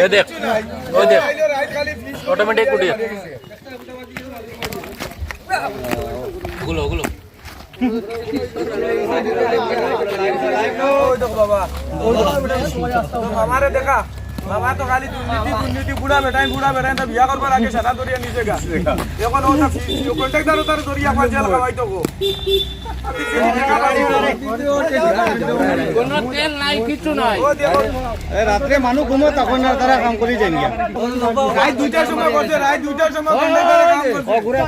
এ দেখ ওই দেখ অটোমেটিক উঠে ওগুলো ওগুলো हमारे देखा বাবা তো খালি দুর্নীতি দুর্নীতি বুড়া বেটাই বুড়া বেটাই তা বিয়া করবার আগে সাদা দরিয়া নিচে গা। এখন ওটা কন্ট্রাক্টর তার দরিয়া পাঁচ জেল খাওয়াই তো গো রাত্রে মানুষ ঘুমো তখন তারা কাম করে যান রাত দুইটার সময় করছে রাত দুইটার সময় করছে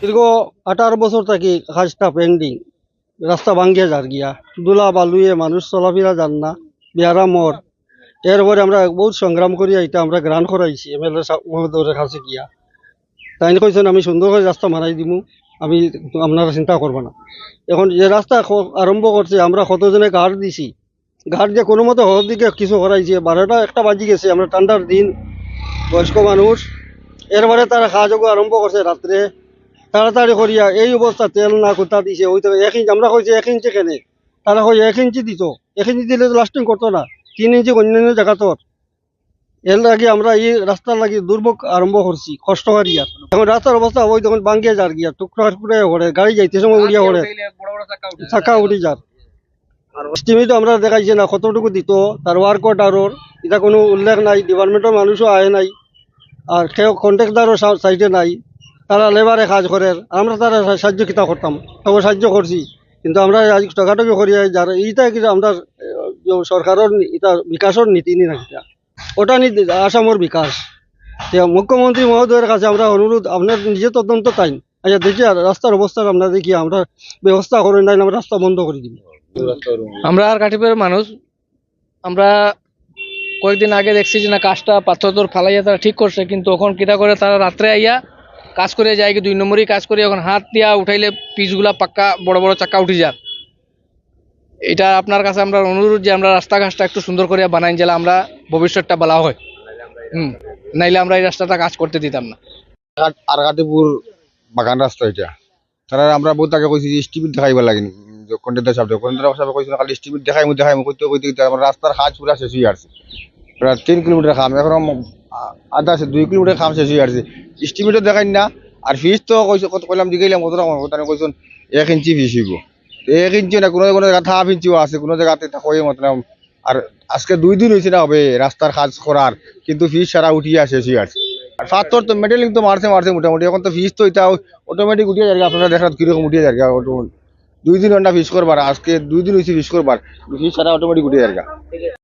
দীর্ঘ আঠারো বছর থাকি কাজটা পেন্ডিং রাস্তা ভাঙ্গিয়ে যার গিয়া। দুলা বালুয়ে মানুষ চলাফেরা যান না। বিহারা মর এরপরে আমরা বহুত সংগ্রাম করি এটা আমরা গ্রান করাইছি, এম এল এ মহোদয়ের কাছে গিয়া। তাই কইছেন, আমি সুন্দর করে রাস্তা মারাই দিমু। আমি আপনারা চিন্তা করব না। এখন যে রাস্তা আরম্ভ করছে, আমরা কতজনে ঘাট দিছি। ঘাট দিয়ে কোনো মতো হর দিকে কিছু করাইছে। বারোটা একটা বাজি গেছে, আমরা ঠান্ডার দিন বয়স্ক মানুষ। এরপরে তারা খাওয়া যোগ আরম্ভ করছে রাত্রে। তাড়াতাড়ি করিয়া এই অবস্থা তেল না কোথা দিছে ওই তো এক ইঞ্চি আমরা কইছি এক ইঞ্চি কেনে? তারা কই এক ইঞ্চি দিত এক ইঞ্চি দিলে তো লাস্টিং করতো না। তিন ইঞ্চি অন্যান্য জায়গা তোর। এর লাগে আমরা এই রাস্তার লাগি দুর্ভোগ আরম্ভ করছি কষ্ট হারিয়া এখন রাস্তার অবস্থা ওই তখন ভাঙ্গিয়ে যার গিয়া টুকরা টুকরা করে গাড়ি যাইতে সময় উড়িয়া করে চাকা উঠি যার। স্টিমিটো আমরা দেখাইছে না কতটুকু দিত তার ওয়ার্ক অর্ডারর এটা কোনো উল্লেখ নাই ডিপার্টমেন্টের মানুষও আহে নাই, আর কেউ কন্ট্রাক্টারও সাইডে নাই। তারা লেবারে কাজ করে আমরা তারা সাহায্য কিতা করতাম। তবে সাহায্য করছি, কিন্তু আমরা আজ টকাটকি করি যার এইটা কিন্তু আমরা সরকারের নি- এটা বিকাশের নীতি নি রাখিতা ওটা নীতি আসামের বিকাশ। মুখ্যমন্ত্রী মহোদয়ের কাছে আমরা অনুরোধ, আপনার নিজে তদন্ত তাই আচ্ছা দেখি রাস্তার অবস্থা আমরা দেখি, আমরা ব্যবস্থা করে নাই, আমরা রাস্তা বন্ধ করে দিব। আমরা আর কাঠিপুরের মানুষ, আমরা কয়েকদিন আগে দেখছি যে না কাজটা পাথর তোর ফালাইয়া তারা ঠিক করছে, কিন্তু এখন কিটা করে, তারা রাত্রে আইয়া কাজ করে যায়, কি দুই নম্বরই কাজ করে এখন হাত দিয়া উঠাইলে পিচগুলা পাক্কা বড় বড় চাক্কা উঠে যান এটা আপনার কাছে আমরা অনুরোধ যে আমরা রাস্তাঘাটটা একটু সুন্দর করে বানাই গেলে আমরা ভবিষ্যৎটা বলা হয়। হুম, নাইলে আমরা এই রাস্তাটা কাজ করতে দিতাম না। আরগাটিপুর বাগান রাস্তা এটা। তারা আমরা বহুত আগে কইছি যে স্টিমিট দেখাইবা লাগে দেখাই দেখাই রাস্তার কাজ শেষ হয়ে আসছে প্রায় তিন কিলোমিটার খাম এখন আধা আছে দুই কিলোমিটার খাম শেষ হয়ে আসছে স্টিমিটও দেখাই না, আর ফিস তো কত কইলাম দিগাইলাম কত রকম এক ইঞ্চি ফিস হইব। এক ইঞ্চি না, কোনো কোনো জায়গা হাফ ইঞ্চিও আছে, কোনো জায়গাতে কই আর আজকে দুই দিন হয়েছে না হবে রাস্তার কাজ করার, কিন্তু ফিস সারা উঠিয়ে শেষ হয়ে আসছে আর তো মেটেলিং তো মারছে মারছে মোটামুটি, এখন তো ফিস তো এটা অটোমেটিক উঠিয়ে যাবে আপনারা দেখাত কীরকম উঠিয়ে যাবে দুই দিন ঘণ্টা ফিস করবার, আজকে দুই দিন হয়েছে ফিস করবার। ফিস সারা অটোমেটিক উঠে যাবে